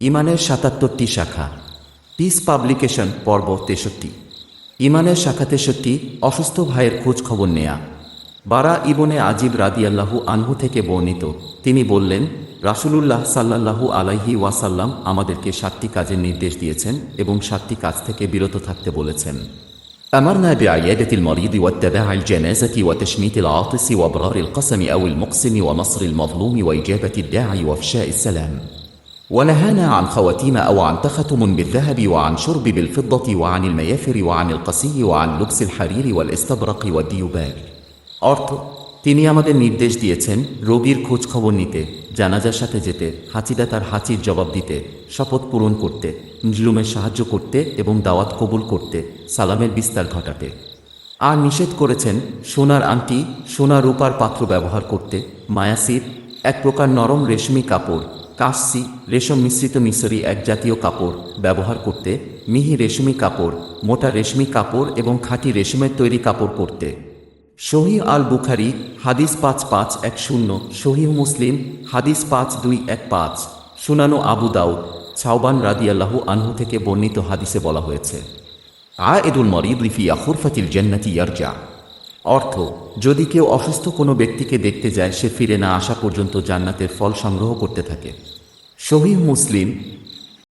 ইমানের সাতাত্তরটি শাখা piece publication পর্ব তেষট্টি ইমানের শাখা তেষট্টি অসুস্থ ভাইয়ের খোঁজ খবর নেয়া বারা ইবনে আজিব রাদিয়াল্লাহু আনহু থেকে বর্ণিত তিনি বললেন রাসূলুল্লাহ সাল্লাল্লাহু আলাইহি ওয়াসাল্লাম আমাদেরকে সাতটি কাজের নির্দেশ দিয়েছেন এবং সাতটি কাজ থেকে বিরত থাকতে বলেছেন أمرنا بعيادة المريض واتباع الجنازة وتشميت العاطس وابرار القسم أو المقسم ونصر المظلوم وإجابة الداعي وإفشاء السلام ونهانا عن خواتيم أو عن تختم بالذهب وعن شرب بالفضة وعن الميافر وعن القسي وعن لبس الحرير والاستبرق والديباج অর্থ তিনি আমাদের নির্দেশ দিয়েছেন রোগীর খোঁজ খবর নিতে জানাজার সাথে যেতে হাঁচিদা তার হাঁচির জবাব দিতে শপথ পূরণ করতে জুলুমের সাহায্য করতে এবং দাওয়াত কবুল করতে সালামের বিস্তার ঘটাতে আর নিষেধ করেছেন সোনার আংটি সোনা রূপার পাত্র ব্যবহার করতে মায়াসির এক প্রকার নরম রেশমি কাপড় কাশসি রেশম মিশ্রিত মিশরি এক জাতীয় কাপড় ব্যবহার করতে, মিহি রেশমি কাপড়, মোটা রেশমি কাপড় এবং খাঁটি রেশমের তৈরি কাপড় পরতে। শহীদ আল বুখারি হাদিস পাঁচ পাঁচ এক শূন্য শহীদ মুসলিম, হাদিস পাঁচ দুই এক পাঁচ, সুনানো আবু দাউদ, ছাওবান রাদিয়াল্লাহু আনহু থেকে বর্ণিত হাদিসে বলা হয়েছে। আয়েদুল মরিদ ফিয়া খুরফাতিল জান্নাতি ইয়ারজা। অর্থ, যদি কেউ অসুস্থ কোনো ব্যক্তিকে দেখতে যায়, সে ফিরে না আসা পর্যন্ত জান্নাতের ফল সংগ্রহ করতে থাকে। শহীদ মুসলিম